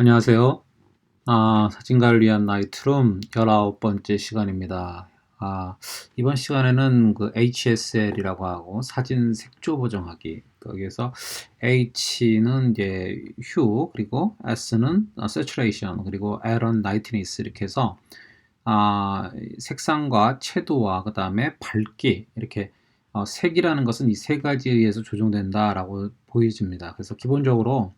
안녕하세요. 아, 사진가를 위한 나이트룸 19번째 시간입니다. 아, 이번 시간에는 그 HSL이라고 하고 사진 색조 보정하기. 거기에서 H는 이제 휴, 그리고 S는 saturation, 그리고 L은 lightness 이렇게 해서 아, 색상과 채도와 그 다음에 밝기 이렇게 어, 색이라는 것은 이 세 가지에 의해서 조정된다라고 보여집니다. 그래서 기본적으로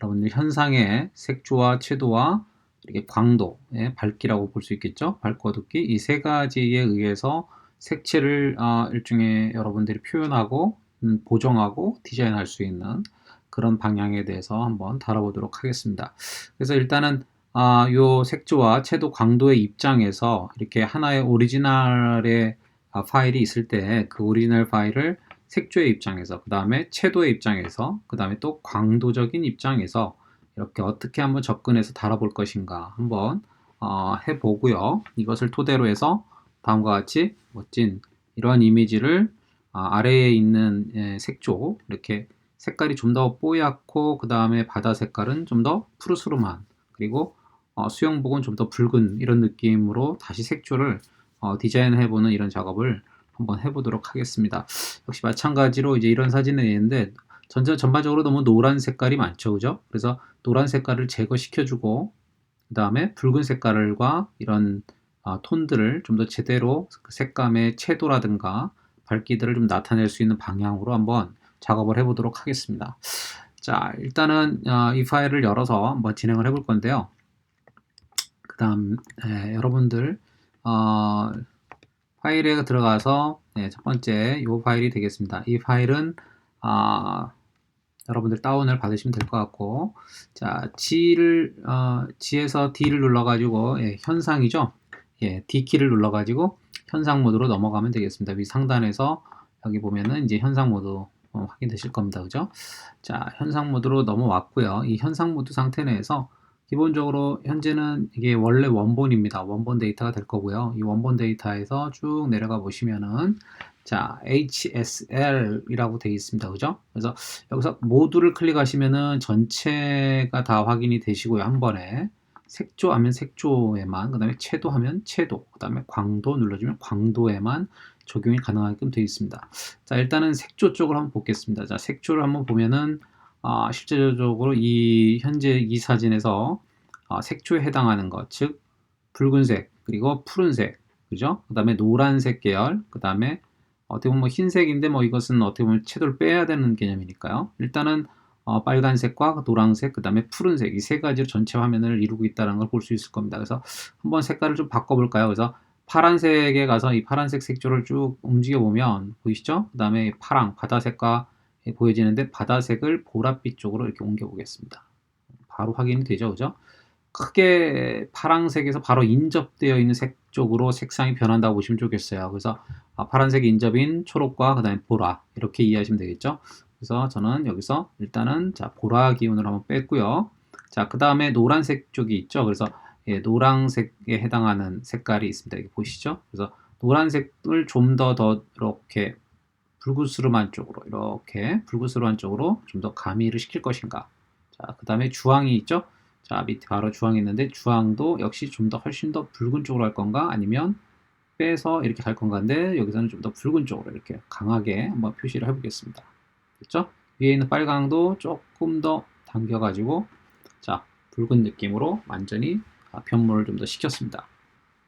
여러분들 현상의 색조와 채도와 이렇게 광도의 밝기라고 볼 수 있겠죠. 밝고 어둡기 이 세 가지에 의해서 색채를 어, 일종의 여러분들이 표현하고 음, 보정하고 디자인할 수 있는 그런 방향에 대해서 한번 다뤄보도록 하겠습니다. 그래서 일단은 아, 요 색조와 채도 광도의 입장에서 이렇게 하나의 오리지널의 아, 파일이 있을 때 그 오리지널 파일을 색조의 입장에서, 그 다음에 채도의 입장에서, 그 다음에 또 광도적인 입장에서 이렇게 어떻게 한번 접근해서 다뤄볼 것인가 한번 어, 해보고요. 이것을 토대로 해서 다음과 같이 멋진 이러한 이미지를 어, 아래에 있는 예, 색조 이렇게 색깔이 좀 더 뽀얗고 그 다음에 바다 색깔은 좀 더 푸르스름한 그리고 어, 수영복은 좀 더 붉은 이런 느낌으로 다시 색조를 어, 디자인해보는 이런 작업을 한번 해보도록 하겠습니다. 역시 마찬가지로 이제 이런 사진을 내는데 전체 전반적으로 너무 노란 색깔이 많죠, 그죠? 그래서 노란 색깔을 제거시켜주고 그 다음에 붉은 색깔과 이런 아, 톤들을 좀 더 제대로 그 색감의 채도라든가 밝기들을 좀 나타낼 수 있는 방향으로 한번 작업을 해보도록 하겠습니다. 자, 일단은 어, 이 파일을 열어서 한번 진행을 해볼 건데요. 그 다음 예, 여러분들 어, 파일에 들어가서 네, 첫 번째 이 파일이 되겠습니다. 이 파일은 아, 여러분들 다운을 받으시면 될 것 같고 자 G를 어, G에서 D를 눌러가지고 예, 현상이죠. 예, D 키를 눌러가지고 현상 모드로 넘어가면 되겠습니다. 위 상단에서 여기 보면은 이제 현상 모드 어, 확인되실 겁니다. 그죠? 자 현상 모드로 넘어왔고요. 이 현상 모드 상태 내에서 기본적으로 현재는 이게 원래 원본입니다. 원본 데이터가 될 거고요. 이 원본 데이터에서 쭉 내려가 보시면은 자, HSL이라고 되어 있습니다. 그죠? 그래서 여기서 모두를 클릭하시면은 전체가 다 확인이 되시고요. 한 번에 색조 하면 색조에만, 그 다음에 채도 하면 채도, 그 다음에 광도 눌러주면 광도에만 적용이 가능하게끔 되어 있습니다. 자, 일단은 색조 쪽을 한번 보겠습니다. 자, 색조를 한번 보면은 아, 실제적으로 이 현재 이 사진에서 아, 색조에 해당하는 것, 즉 붉은색 그리고 푸른색, 그죠? 그 다음에 노란색 계열, 그 다음에 어떻게 보면 뭐 흰색인데 뭐 이것은 어떻게 보면 채도를 빼야 되는 개념이니까요. 일단은 어, 빨간색과 노란색, 그 다음에 푸른색 이 세 가지로 전체 화면을 이루고 있다는 걸 볼 수 있을 겁니다. 그래서 한번 색깔을 좀 바꿔볼까요? 그래서 파란색에 가서 이 파란색 색조를 쭉 움직여 보면 보이시죠? 그 다음에 파랑, 바다색과 보여지는데 바다색을 보랏빛 쪽으로 이렇게 옮겨 보겠습니다. 바로 확인이 되죠, 그죠? 크게 파란색에서 바로 인접되어 있는 색 쪽으로 색상이 변한다고 보시면 좋겠어요. 그래서 아, 파란색 인접인 초록과 그 다음에 보라 이렇게 이해하시면 되겠죠. 그래서 저는 여기서 일단은 자 보라 기운을 한번 뺐고요. 자 그 다음에 노란색 쪽이 있죠. 그래서 예, 노란색에 해당하는 색깔이 있습니다. 여기 보시죠. 그래서 노란색을 좀 더 더 이렇게 불구스름한 쪽으로 이렇게 불구스름한 쪽으로 좀 더 가미를 시킬 것인가. 자 그 다음에 주황이 있죠? 자 밑에 바로 주황이 있는데 주황도 역시 좀 더 훨씬 더 붉은 쪽으로 할 건가? 아니면 빼서 이렇게 갈 건가? 인데 여기서는 좀 더 붉은 쪽으로 이렇게 강하게 한번 표시를 해보겠습니다. 됐죠? 위에 있는 빨강도 조금 더 당겨 가지고 자 붉은 느낌으로 완전히 변모를 좀 더 시켰습니다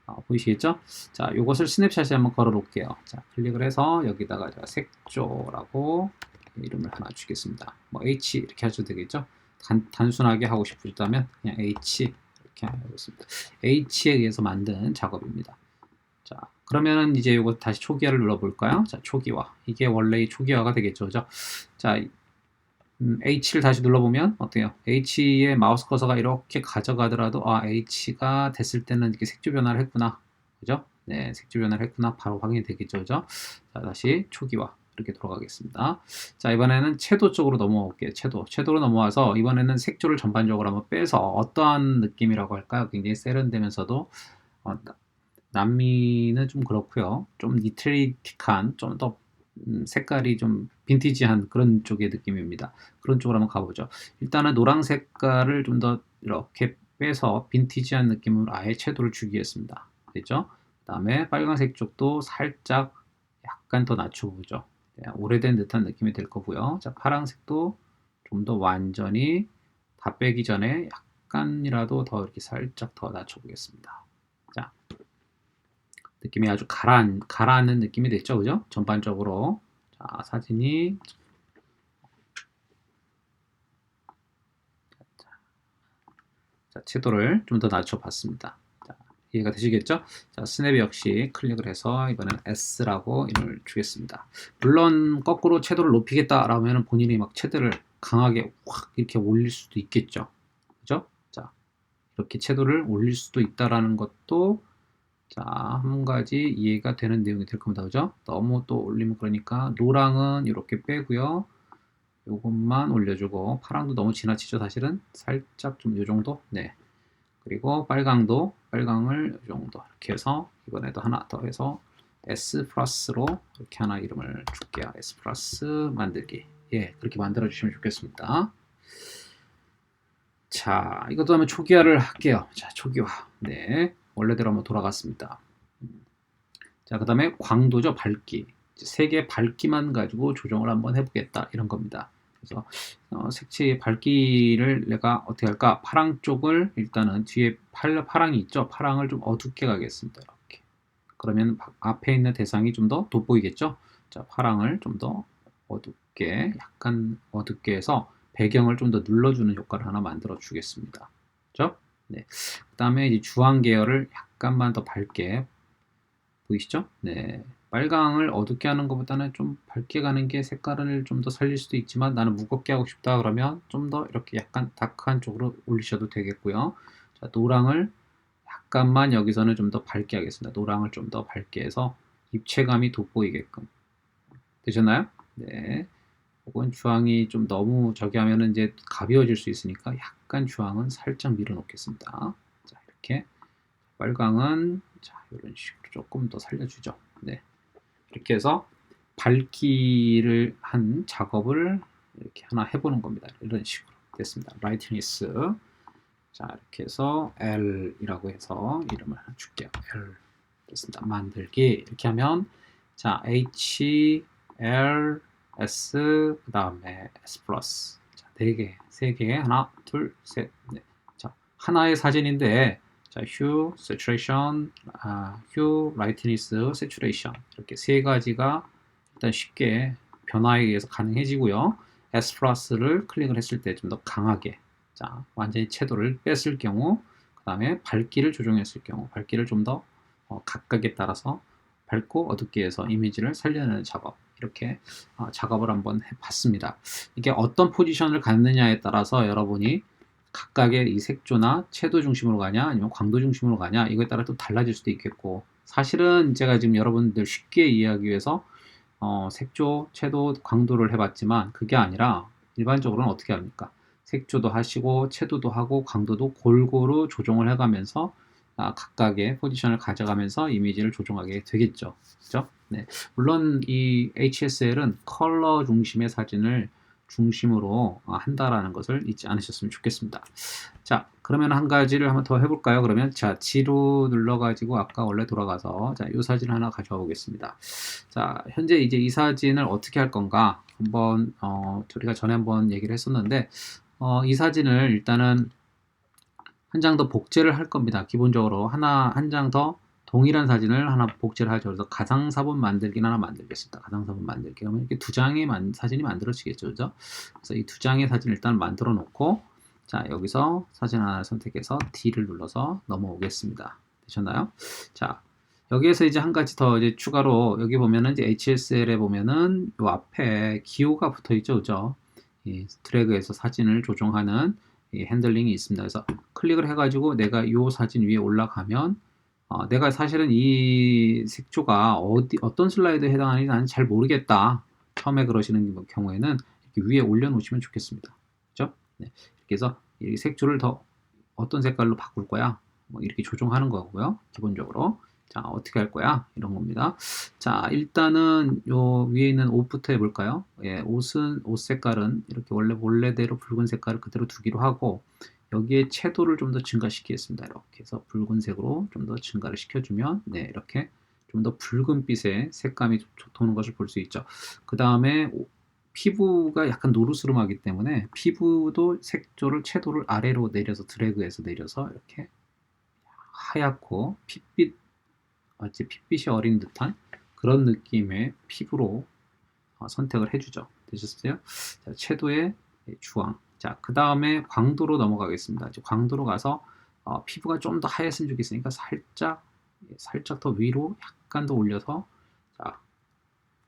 어, 보이시겠죠? 자, 이것을 스냅샷에 한번 걸어 놓을게요. 자, 클릭을 해서 여기다가 제가 색조라고 이름을 하나 주겠습니다. 뭐 H 이렇게 하셔도 되겠죠? 단, 단순하게 하고 싶으시다면 그냥 H 이렇게 하겠습니다. H에 의해서 만든 작업입니다. 자, 그러면은 이제 이거 다시 초기화를 눌러볼까요? 자, 초기화. 이게 원래의 초기화가 되겠죠, 그죠? 자, 음, H를 다시 눌러보면 어때요? H의 마우스 커서가 이렇게 가져가더라도 아 H가 됐을 때는 이렇게 색조 변화를 했구나 그죠? 네 색조 변화를 했구나 바로 확인이 되겠죠 그죠? 자 다시 초기화 이렇게 돌아가겠습니다 자 이번에는 채도 쪽으로 넘어올게요 채도 채도로 넘어와서 이번에는 색조를 전반적으로 한번 빼서 어떠한 느낌이라고 할까요? 굉장히 세련되면서도 어, 남미는 좀 그렇고요 좀 니트리틱한 좀더 음, 색깔이 좀 빈티지한 그런 쪽의 느낌입니다. 그런 쪽으로 한번 가보죠. 일단은 노랑 색깔을 좀 더 이렇게 빼서 빈티지한 느낌으로 아예 채도를 주기 했습니다. 됐죠? 그 다음에 빨간색 쪽도 살짝 약간 더 낮춰보죠. 네, 오래된 듯한 느낌이 될 거고요. 자, 파란색도 좀 더 완전히 다 빼기 전에 약간이라도 더 이렇게 살짝 더 낮춰보겠습니다. 자, 느낌이 아주 가라앉, 가라앉는 느낌이 됐죠, 그죠? 전반적으로. 자, 사진이 자, 채도를 좀 더 낮춰봤습니다. 자, 이해가 되시겠죠? 자, 스냅 역시 클릭을 해서 이번엔 S라고 이름을 주겠습니다. 물론 거꾸로 채도를 높이겠다라고 하면 본인이 막 채도를 강하게 확 이렇게 올릴 수도 있겠죠. 그죠? 자, 이렇게 채도를 올릴 수도 있다라는 것도 자, 한 가지 이해가 되는 내용이 될 겁니다. 그죠? 너무 또 올리면 그러니까 노랑은 이렇게 빼고요. 요것만 올려주고 파랑도 너무 지나치죠 사실은? 살짝 좀 요 정도? 네. 그리고 빨강도 빨강을 요 정도. 이렇게 해서 이번에도 하나 더 해서 S 플러스로 이렇게 하나 이름을 줄게요. S 플러스 만들기. 예 그렇게 만들어 주시면 좋겠습니다. 자 이것도 하면 초기화를 할게요. 자 초기화. 네 원래대로 한번 돌아갔습니다 자 그 다음에 광도죠 밝기 색의 밝기만 가지고 조정을 한번 해보겠다 이런 겁니다. 그래서 어, 색채의 밝기를 내가 어떻게 할까? 파랑 쪽을 일단은 뒤에 팔, 파랑이 있죠? 파랑을 좀 어둡게 가겠습니다. 이렇게. 그러면 앞에 있는 대상이 좀 더 돋보이겠죠? 자, 파랑을 좀 더 어둡게, 약간 어둡게 해서 배경을 좀 더 눌러주는 효과를 하나 만들어 주겠습니다. 그죠? 네. 그 다음에 주황 계열을 약간만 더 밝게 보이시죠? 네. 빨강을 어둡게 하는 것보다는 좀 밝게 가는 게 색깔을 좀 더 살릴 수도 있지만 나는 무겁게 하고 싶다 그러면 좀 더 이렇게 약간 다크한 쪽으로 올리셔도 되겠고요. 자, 노랑을 약간만 여기서는 좀 더 밝게 하겠습니다. 노랑을 좀 더 밝게 해서 입체감이 돋보이게끔. 되셨나요? 네. 혹은 주황이 좀 너무 저기 하면은 이제 가벼워질 수 있으니까 약 간 주황은 살짝 밀어 놓겠습니다. 자, 이렇게. 빨강은 자, 이런 식으로 조금 더 살려주죠. 네. 이렇게 해서 밝기를 한 작업을 이렇게 하나 해보는 겁니다. 이런 식으로 됐습니다. 라이트니스 자 이렇게 해서 L이라고 해서 이름을 하나 줄게요. L 됐습니다. 만들기 이렇게 하면 자 H L S 그 다음에 S 플러스 네 개, 세 개, 하나, 둘, 셋, 넷. 자 하나의 사진인데 자, hue, saturation, 아, hue, lightness, saturation 이렇게 세 가지가 일단 쉽게 변화에 의해서 가능해지고요. S 플러스를 클릭을 했을 때 좀 더 강하게 자 완전히 채도를 뺐을 경우 그 다음에 밝기를 조정했을 경우 밝기를 좀더 어, 각각에 따라서 밝고 어둡게 해서 이미지를 살려내는 작업 이렇게 어, 작업을 한번 해봤습니다. 이게 어떤 포지션을 갖느냐에 따라서 여러분이 각각의 이 색조나 채도 중심으로 가냐 아니면 광도 중심으로 가냐 이거에 따라 또 달라질 수도 있겠고 사실은 제가 지금 여러분들 쉽게 이해하기 위해서 어, 색조, 채도, 광도를 해봤지만 그게 아니라 일반적으로는 어떻게 합니까? 색조도 하시고 채도도 하고 광도도 골고루 조정을 해가면서 아, 각각의 포지션을 가져가면서 이미지를 조정하게 되겠죠. 그죠? 네. 물론 이 HSL은 컬러 중심의 사진을 중심으로 어, 한다라는 것을 잊지 않으셨으면 좋겠습니다. 자, 그러면 한 가지를 한번 더 해볼까요? 그러면 자, 지로 눌러가지고 아까 원래 돌아가서 자, 이 사진 하나 가져와 보겠습니다. 자, 현재 이제 이 사진을 어떻게 할 건가? 한번 어, 우리가 전에 한번 얘기를 했었는데 어, 이 사진을 일단은 한 장 더 복제를 할 겁니다. 기본적으로 하나 한 장 더 동일한 사진을 하나 복제를 하죠. 그래서 가상사본 만들기는 하나 만들겠습니다. 가상사본 만들기. 그러면 이렇게 두 장의 만, 사진이 만들어지겠죠. 그죠? 그래서 이 두 장의 사진을 일단 만들어 놓고, 자, 여기서 사진 하나 선택해서 D를 눌러서 넘어오겠습니다. 되셨나요? 자, 여기에서 이제 한 가지 더 이제 추가로, 여기 보면은 이제 HSL에 보면은 요 앞에 기호가 붙어 있죠. 그죠? 이 드래그해서 사진을 조정하는 이 핸들링이 있습니다. 그래서 클릭을 해가지고 내가 이 사진 위에 올라가면 어, 내가 사실은 이 색조가 어디, 어떤 슬라이드에 해당하는지 나는 잘 모르겠다. 처음에 그러시는 경우에는 이렇게 위에 올려놓으시면 좋겠습니다. 그죠? 네. 이렇게 해서 이 색조를 더 어떤 색깔로 바꿀 거야? 뭐 이렇게 조정하는 거고요. 기본적으로. 자, 어떻게 할 거야? 이런 겁니다. 자, 일단은 요 위에 있는 옷부터 해볼까요? 예, 옷은, 옷 색깔은 이렇게 원래 원래대로 붉은 색깔을 그대로 두기로 하고, 여기에 채도를 좀 더 증가시키겠습니다. 이렇게 해서 붉은색으로 좀 더 증가를 시켜주면 네 이렇게 좀 더 붉은빛의 색감이 도는 것을 볼 수 있죠. 그 다음에 피부가 약간 노르스름하기 때문에 피부도 색조를 채도를 아래로 내려서 드래그해서 내려서 이렇게 하얗고 핏빛 마치 핏빛이 어린 듯한 그런 느낌의 피부로 어, 선택을 해주죠. 되셨어요? 자, 채도의 주황. 자, 그 다음에 광도로 넘어가겠습니다. 광도로 가서 어, 피부가 좀 더 하였으면 좋겠으니까 살짝 예, 살짝 더 위로 약간 더 올려서 자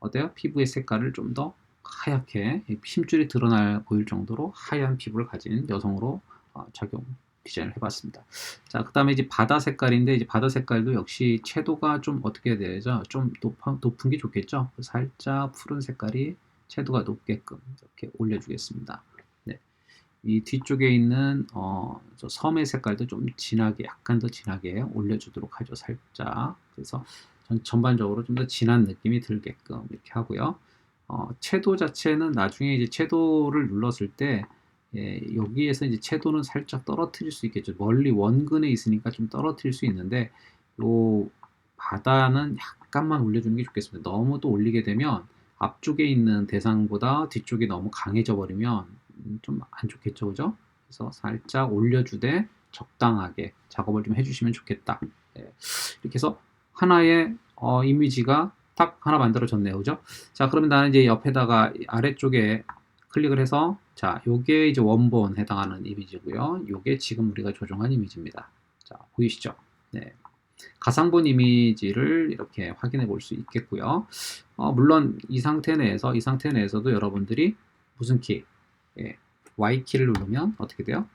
어때요? 피부의 색깔을 좀 더 하얗게 힘줄이 드러나 보일 정도로 하얀 피부를 가진 여성으로 어, 적용 디자인을 해봤습니다. 자, 그 다음에 이제 바다 색깔인데, 이제 바다 색깔도 역시 채도가 좀 어떻게 해야 되죠? 좀 높아, 높은 게 좋겠죠? 살짝 푸른 색깔이 채도가 높게끔 이렇게 올려주겠습니다. 네. 이 뒤쪽에 있는, 어, 저 섬의 색깔도 좀 진하게, 약간 더 진하게 올려주도록 하죠. 살짝. 그래서 전, 전반적으로 좀 더 진한 느낌이 들게끔 이렇게 하고요. 어, 채도 자체는 나중에 이제 채도를 눌렀을 때, 예, 여기에서 이제 채도는 살짝 떨어뜨릴 수 있겠죠. 멀리 원근에 있으니까 좀 떨어뜨릴 수 있는데 요 바다는 약간만 올려주는 게 좋겠습니다. 너무 또 올리게 되면 앞쪽에 있는 대상보다 뒤쪽이 너무 강해져 버리면 좀 안 좋겠죠, 그죠? 그래서 살짝 올려주되 적당하게 작업을 좀 해주시면 좋겠다. 예, 이렇게 해서 하나의 어, 이미지가 딱 하나 만들어졌네요, 그죠? 자, 그러면 나는 이제 옆에다가 아래쪽에 클릭을 해서 자, 요게 이제 원본 해당하는 이미지고요. 요게 지금 우리가 조정한 이미지입니다. 자, 보이시죠? 네. 가상본 이미지를 이렇게 확인해 볼 수 있겠고요. 어, 물론 이 상태 내에서 이 상태 내에서도 여러분들이 무슨 키, 예, Y 키를 누르면 어떻게 돼요?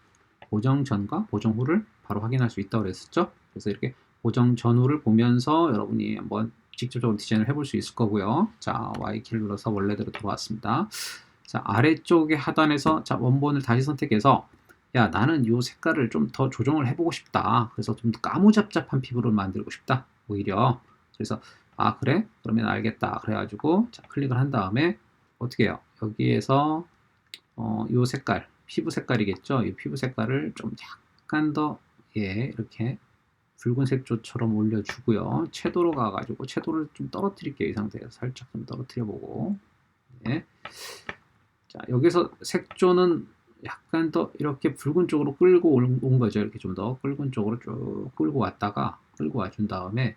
보정 전과 보정 후를 바로 확인할 수 있다고 그랬었죠. 그래서 이렇게 보정 전후를 보면서 여러분이 한번 직접적으로 디자인을 해볼 수 있을 거고요. 자, Y 키를 눌러서 원래대로 돌아왔습니다. 자, 아래쪽에 하단에서 자, 원본을 다시 선택해서 야, 나는 이 색깔을 좀 더 조정을 해보고 싶다. 그래서 좀 까무잡잡한 피부를 만들고 싶다. 오히려. 그래서 아, 그래? 그러면 알겠다. 그래가지고 자, 클릭을 한 다음에 어떻게 해요? 여기에서 어, 이 색깔, 피부 색깔이겠죠? 이 피부 색깔을 좀 약간 더 예, 이렇게 붉은색조처럼 올려주고요. 채도로 가가지고 채도를 좀 떨어뜨릴게요. 이 상태에서 살짝 좀 떨어뜨려보고 네. 자, 여기서 색조는 약간 더 이렇게 붉은 쪽으로 끌고 온 거죠. 이렇게 좀 더 붉은 쪽으로 쭉 끌고 왔다가 끌고 와준 다음에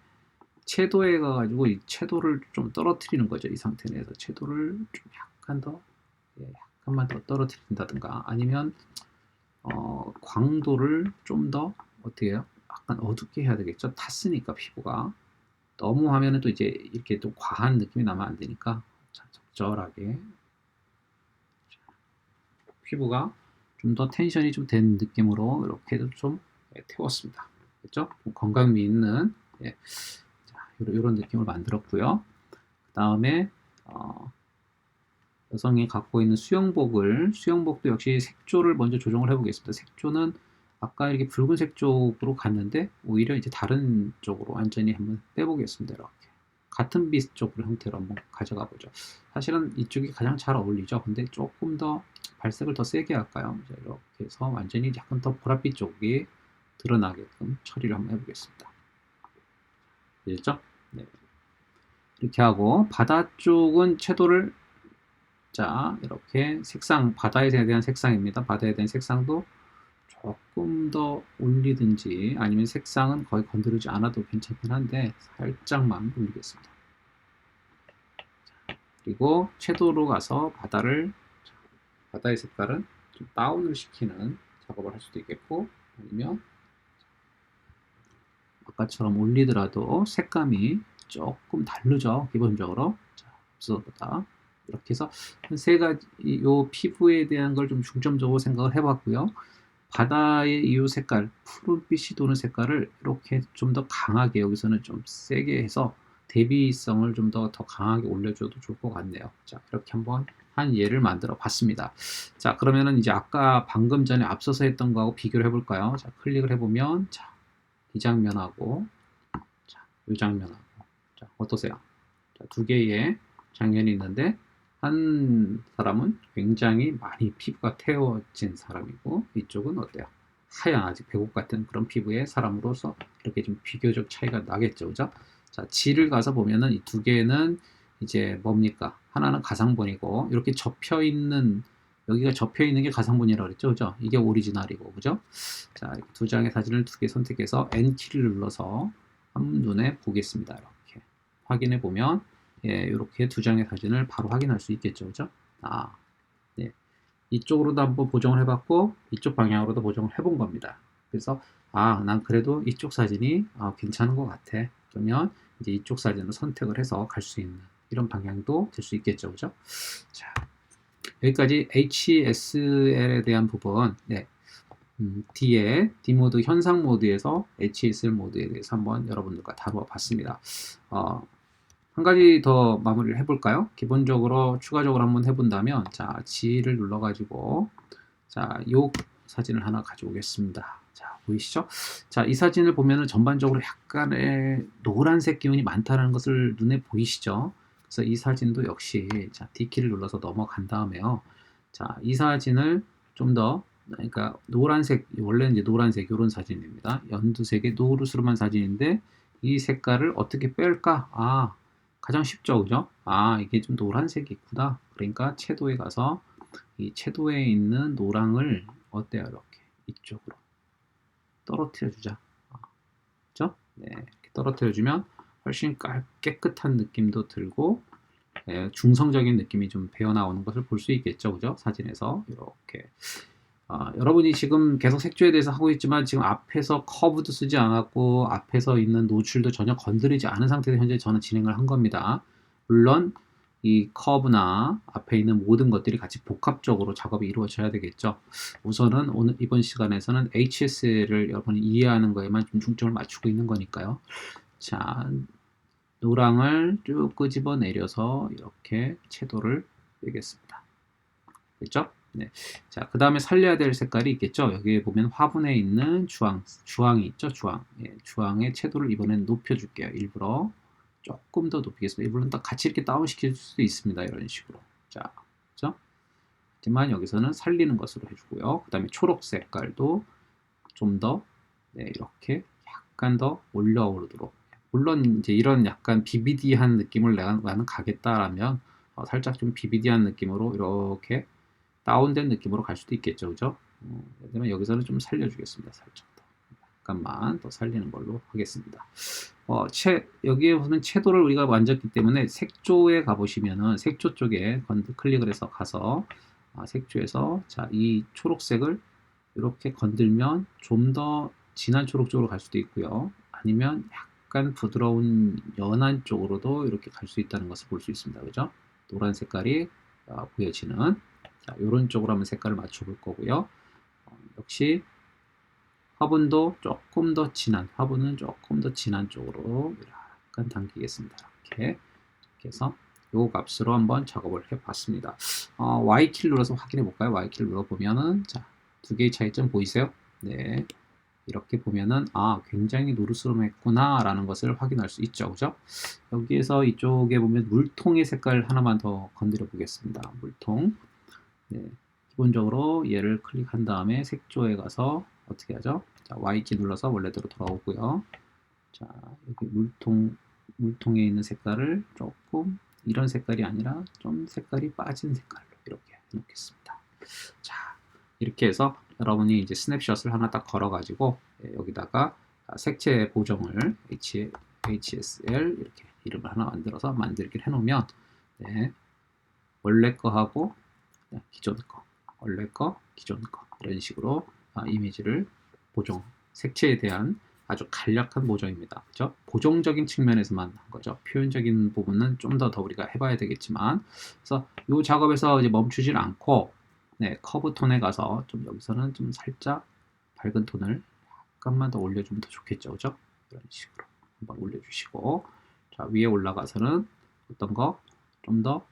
채도에 가가지고 이 채도를 좀 떨어뜨리는 거죠. 이 상태 내에서 채도를 좀 약간 더 예, 약간만 더 떨어뜨린다든가 아니면 어, 광도를 좀 더 어떻게 해요? 약간 어둡게 해야 되겠죠. 탔으니까 피부가 너무 하면은 또 이제 이렇게 또 과한 느낌이 나면 안 되니까 적절하게 피부가 좀 더 텐션이 좀 된 느낌으로 이렇게 좀 예, 태웠습니다. 그렇죠? 건강미 있는 예. 자, 이런 느낌을 만들었고요. 그 다음에 어, 여성이 갖고 있는 수영복을 수영복도 역시 색조를 먼저 조정을 해보겠습니다. 색조는 아까 이렇게 붉은색 쪽으로 갔는데 오히려 이제 다른 쪽으로 완전히 한번 빼보겠습니다. 이렇게 같은 빛 쪽으로 형태로 한번 가져가 보죠. 사실은 이쪽이 가장 잘 어울리죠. 근데 조금 더 발색을 더 세게 할까요? 이렇게 해서 완전히 약간 더 보랏빛 쪽이 드러나게끔 처리를 한번 해보겠습니다. 됐죠? 네. 이렇게 하고 바다 쪽은 채도를 자 이렇게 색상 바다에 대한 색상입니다. 바다에 대한 색상도 조금 더 올리든지 아니면 색상은 거의 건드리지 않아도 괜찮긴 한데 살짝만 올리겠습니다. 그리고 채도로 가서 바다를 바다의 색깔은 좀 다운을 시키는 작업을 할 수도 있겠고 아니면 아까처럼 올리더라도 색감이 조금 다르죠 기본적으로 자, 앞서보다 이렇게 해서 세 가지 요 피부에 대한 걸 좀 중점적으로 생각을 해봤고요 바다의 이 색깔 푸른빛이 도는 색깔을 이렇게 좀 더 강하게 여기서는 좀 세게 해서 대비성을 좀더더 강하게 올려줘도 좋을 것 같네요 자 이렇게 한번 한 예를 만들어 봤습니다. 자, 그러면은 이제 아까 방금 전에 앞서서 했던 거하고 비교를 해볼까요? 자, 클릭을 해보면, 자, 이 장면하고, 자, 이 장면하고, 자, 어떠세요? 자, 두 개의 장면이 있는데, 한 사람은 굉장히 많이 피부가 태워진 사람이고, 이쪽은 어때요? 하얀 아직 배곡 같은 그런 피부의 사람으로서 이렇게 좀 비교적 차이가 나겠죠, 그죠? 자, G를 가서 보면은 이 두 개는 이제 뭡니까? 하나는 가상본이고 이렇게 접혀 있는 여기가 접혀 있는 게 가상본이라고 그랬죠, 그죠? 이게 오리지널이고, 그죠? 자, 두 장의 사진을 두 개 선택해서 N 키를 눌러서 한 눈에 보겠습니다. 이렇게 확인해 보면 예, 이렇게 두 장의 사진을 바로 확인할 수 있겠죠, 그죠? 아, 네. 이쪽으로도 한번 보정을 해봤고 이쪽 방향으로도 보정을 해본 겁니다. 그래서 아, 난 그래도 이쪽 사진이 아, 괜찮은 것 같아. 그러면 이제 이쪽 사진을 선택을 해서 갈 수 있는 이런 방향도 될 수 있겠죠, 그죠? 자, 여기까지 HSL에 대한 부분, 네. 음, 뒤에 D모드 현상 모드에서 HSL 모드에 대해서 한번 여러분들과 다루어 봤습니다. 어, 한 가지 더 마무리를 해볼까요? 기본적으로 추가적으로 한번 해본다면 자 G를 눌러가지고 자요 사진을 하나 가져오겠습니다. 자 보이시죠? 자 이 사진을 보면은 전반적으로 약간의 노란색 기운이 많다는 것을 눈에 보이시죠? 그래서 이 사진도 역시 자 D키를 눌러서 넘어간 다음에요. 자이 사진을 좀 더 그러니까 노란색 원래는 이제 노란색 이런 사진입니다. 연두색의 노르스름한 사진인데 이 색깔을 어떻게 뺄까? 아 가장 쉽죠, 그죠? 아, 이게 좀 노란색이 있구나. 그러니까 채도에 가서 이 채도에 있는 노랑을 어때요? 이렇게 이쪽으로 떨어뜨려 주자. 아, 그죠? 네, 이렇게 떨어뜨려 주면 훨씬 깨끗한 느낌도 들고 예, 중성적인 느낌이 좀 배어 나오는 것을 볼 수 있겠죠, 그죠? 사진에서 이렇게 어, 여러분이 지금 계속 색조에 대해서 하고 있지만 지금 앞에서 커브도 쓰지 않았고 앞에서 있는 노출도 전혀 건드리지 않은 상태에서 현재 저는 진행을 한 겁니다. 물론 이 커브나 앞에 있는 모든 것들이 같이 복합적으로 작업이 이루어져야 되겠죠. 우선은 오늘 이번 시간에서는 HS를 여러분이 이해하는 거에만 좀 중점을 맞추고 있는 거니까요. 자, 노랑을 쭉 끄집어 내려서 이렇게 채도를 빼겠습니다. 됐죠? 네. 자, 그 다음에 살려야 될 색깔이 있겠죠. 여기에 보면 화분에 있는 주황, 주황이 있죠. 주황. 예, 주황의 채도를 이번엔 높여줄게요. 일부러. 조금 더 높이겠습니다. 일부러 또 같이 이렇게 다운시킬 수도 있습니다. 이런 식으로. 자, 그죠? 하지만 여기서는 살리는 것으로 해주고요. 그 다음에 초록 색깔도 좀더 네, 이렇게 약간 더 올려오르도록. 물론 이제 이런 약간 비비디한 느낌을 내가 나는 가겠다라면 어, 살짝 좀 비비디한 느낌으로 이렇게 다운된 느낌으로 갈 수도 있겠죠, 그죠? 어, 그러면 여기서는 좀 살려주겠습니다, 살짝 더. 잠깐만 더 살리는 걸로 하겠습니다. 어, 채, 여기에 보면 채도를 우리가 만졌기 때문에 색조에 가보시면은 색조 쪽에 건드 클릭을 해서 가서 아, 색조에서 자, 이 초록색을 이렇게 건들면 좀 더 진한 초록 쪽으로 갈 수도 있고요. 아니면 약간 부드러운 연한 쪽으로도 이렇게 갈 수 있다는 것을 볼 수 있습니다. 그죠? 노란 색깔이 어, 보여지는 자, 이런 쪽으로 한번 색깔을 맞춰볼 거고요. 어, 역시 화분도 조금 더 진한, 화분은 조금 더 진한 쪽으로 약간 당기겠습니다. 이렇게, 이렇게 해서 요 값으로 한번 작업을 해봤습니다. 어, Y키를 눌러서 확인해 볼까요? Y키를 눌러보면은 자, 두 개의 차이점 보이세요? 네. 이렇게 보면은 아 굉장히 노르스름했구나 라는 것을 확인할 수 있죠 그죠 여기에서 이쪽에 보면 물통의 색깔 하나만 더 건드려 보겠습니다 물통 네, 기본적으로 얘를 클릭한 다음에 색조에 가서 어떻게 하죠? 자, Y키 눌러서 원래대로 돌아오고요. 자, 여기 물통, 물통에 있는 색깔을 조금 이런 색깔이 아니라 좀 색깔이 빠진 색깔로 이렇게 해놓겠습니다. 자, 이렇게 해서 여러분이 이제 스냅샷을 하나 딱 걸어가지고 예, 여기다가 색채 보정을 HSL 이렇게 이름을 하나 만들어서 만들기를 해놓으면 네, 원래 거하고 네, 기존 거, 원래 거, 기존 거 이런 식으로 아, 이미지를 보정, 색채에 대한 아주 간략한 보정입니다. 그죠? 보정적인 측면에서만 한 거죠. 표현적인 부분은 좀 더 더 우리가 해봐야 되겠지만, 그래서 이 작업에서 이제 멈추질 않고, 네, 커브 톤에 가서 좀 여기서는 좀 살짝 밝은 톤을 약간만 더 올려주면 더 좋겠죠, 그죠? 이런 식으로 한번 올려주시고, 자 위에 올라가서는 어떤 거 좀 더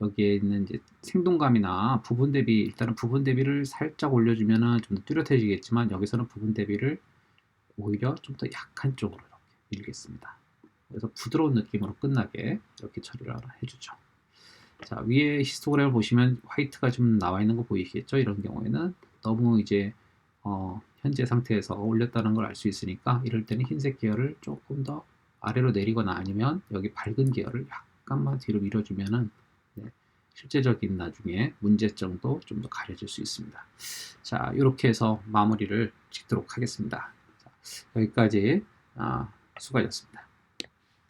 여기에 있는 이제 생동감이나 부분 대비 일단은 부분 대비를 살짝 올려주면은 좀 더 뚜렷해지겠지만 여기서는 부분 대비를 오히려 좀 더 약한 쪽으로 이렇게 밀겠습니다. 그래서 부드러운 느낌으로 끝나게 이렇게 처리를 해주죠. 자 위에 히스토그램을 보시면 화이트가 좀 나와 있는 거 보이시겠죠? 이런 경우에는 너무 이제 어, 현재 상태에서 올렸다는 걸 알 수 있으니까 이럴 때는 흰색 계열을 조금 더 아래로 내리거나 아니면 여기 밝은 계열을 약간만 뒤로 밀어주면은 네, 실제적인 나중에 문제점도 좀 더 가려질 수 있습니다. 자, 이렇게 해서 마무리를 짓도록 하겠습니다. 자, 여기까지 아, 수고하셨습니다.